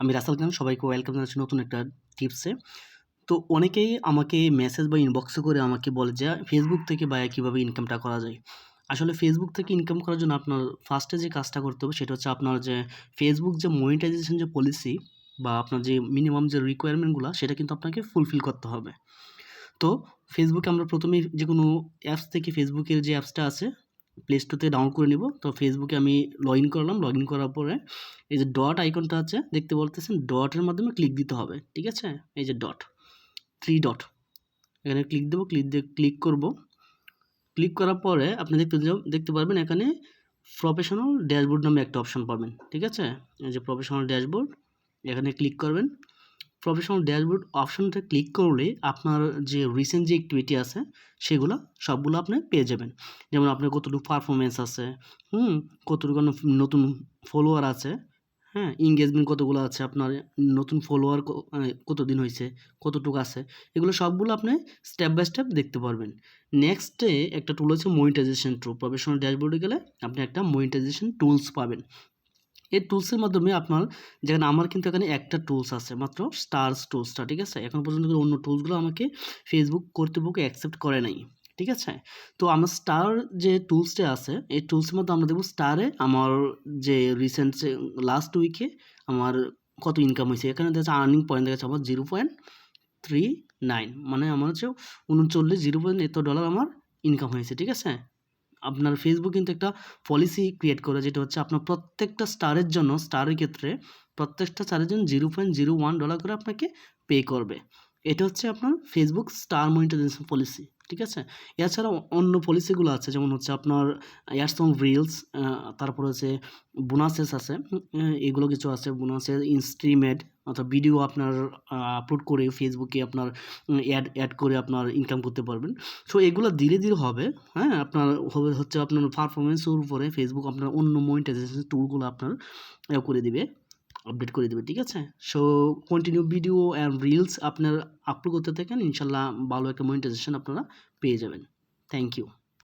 আমি রাসাল খান, সবাইকে ওয়েলকাম জানাচ্ছি নতুন একটা টিপসে তো অনেকেই আমাকে মেসেজ বা ইনবক্সে করে আমাকে বলে যে ফেসবুক থেকে বা কীভাবে ইনকামটা করা যায়? আসলে ফেসবুক থেকে ইনকাম করার জন্য আপনার ফার্স্টে যে কাজটা করতে হবে, সেটা হচ্ছে আপনার যে ফেসবুক যে মনিটাইজেশন যে পলিসি বা আপনার যে মিনিমাম যে রিকোয়ারমেন্টগুলো সেটা কিন্তু আপনাকে ফুলফিল করতে হবে। তো ফেসবুকে আমরা প্রথমেই যে কোনো অ্যাপস থেকে ফেসবুকের যে অ্যাপসটা আছে প্লে স্টোর থেকে ডাউনলোড করে নিব। তো ফেসবুকে আমি লগ ইন করলাম। লগ ইন করার পরে এই যে ডট আইকনটা আছে, দেখতে বলতেছেন ডটের মাধ্যমে ক্লিক দিতে হবে। ঠিক আছে? এই যে ডট থ্রি ডট এখানে ক্লিক দেবো ক্লিক দিয়ে ক্লিক করব। ক্লিক করার পরে আপনি দেখতে দেখতে পারবেন এখানে প্রফেশনাল ড্যাশবোর্ড নামে একটা অপশন পাবেন। ঠিক আছে? এই যে প্রফেশনাল ড্যাশবোর্ড এখানে ক্লিক করবেন। প্রফেশনাল ড্যাশবোর্ড অপশনটা ক্লিক করলে আপনার যে রিসেন্ট যে অ্যাক্টিভিটি আছে, সেগুলো সবগুলো আপনি পেয়ে যাবেন। যেমন আপনার কতটুকু পারফরমেন্স আছে, হুম, কতটুকু নতুন ফলোয়ার আছে হ্যাঁ এঙ্গেজমেন্ট কতগুলো আছে, আপনার নতুন ফলোয়ার কতদিন হয়েছে কতটুকু আছে, এগুলো সবগুলো আপনি স্টেপ বাই স্টেপ দেখতে পারবেন। নেক্সটে একটা টুল আছে মনিটাইজেশন টুল প্রফেশনাল ড্যাশবোর্ডে গেলে আপনি একটা মনিটাইজেশন টুলস পাবেন। এই টুলসের মাধ্যমে আপনার যেখানে আমার কিন্তু এখানে একটা টুলস আছে, মাত্র স্টার্স টুলসটা ঠিক আছে? এখন পর্যন্ত অন্য টুলসগুলো আমাকে ফেসবুক কর্তৃপক্ষ অ্যাকসেপ্ট করে নাই, ঠিক আছে? তো আমার স্টার যে টুলসটা আছে, এই টুলসের মধ্যে আমরা দেখব স্টারে আমার যে রিসেন্ট লাস্ট উইকে আমার কত ইনকাম হয়েছে, এখানে দেখা যাচ্ছে আর্নিং পয়েন্ট দেখা যাচ্ছে আমার জিরো পয়েন্ট থ্রি নাইন মানে আমার হচ্ছে উনচল্লিশ জিরো পয়েন্ট এত ডলার আমার ইনকাম হয়েছে, ঠিক আছে? আপনার ফেসবুক কিন্তু একটা পলিসি ক্রিয়েট করে যেটা হচ্ছে আপনার প্রত্যেকটা স্টারের জন্য স্টারের ক্ষেত্রে প্রত্যেকটা স্টারের জন্য zero point zero one dollar করে আপনাকে পে করবে। এটা হচ্ছে আপনার ফেসবুক স্টার মনিটাইজেশন পলিসি ঠিক আছে? এছাড়াও অন্য পলিসিগুলো আছে, যেমন হচ্ছে আপনার এয়ারসং রিলস তারপর হচ্ছে বোনাসেস আছে এগুলো কিছু আছে বোনাসেস ইনস্ট্রিমেট অর্থাৎ ভিডিও আপনার আপলোড করে ফেসবুকে আপনার অ্যাড অ্যাড করে আপনার ইনকাম করতে পারবেন। সো এগুলো ধীরে ধীরে হবে হ্যাঁ আপনার হবে হচ্ছে আপনার পারফরমেন্সের উপরে ফেসবুক আপনার অন্য মনিটাইজেশন টুলগুলো আপনার করে দিবে। আপডেট করে দেবে, ঠিক আছে? So continue video and reels আপনার আপলোড করতে থাকেন, ইনশাল্লাহ ভালো একটা মনিটাইজেশন আপনারা পেয়ে যাবেন। Thank you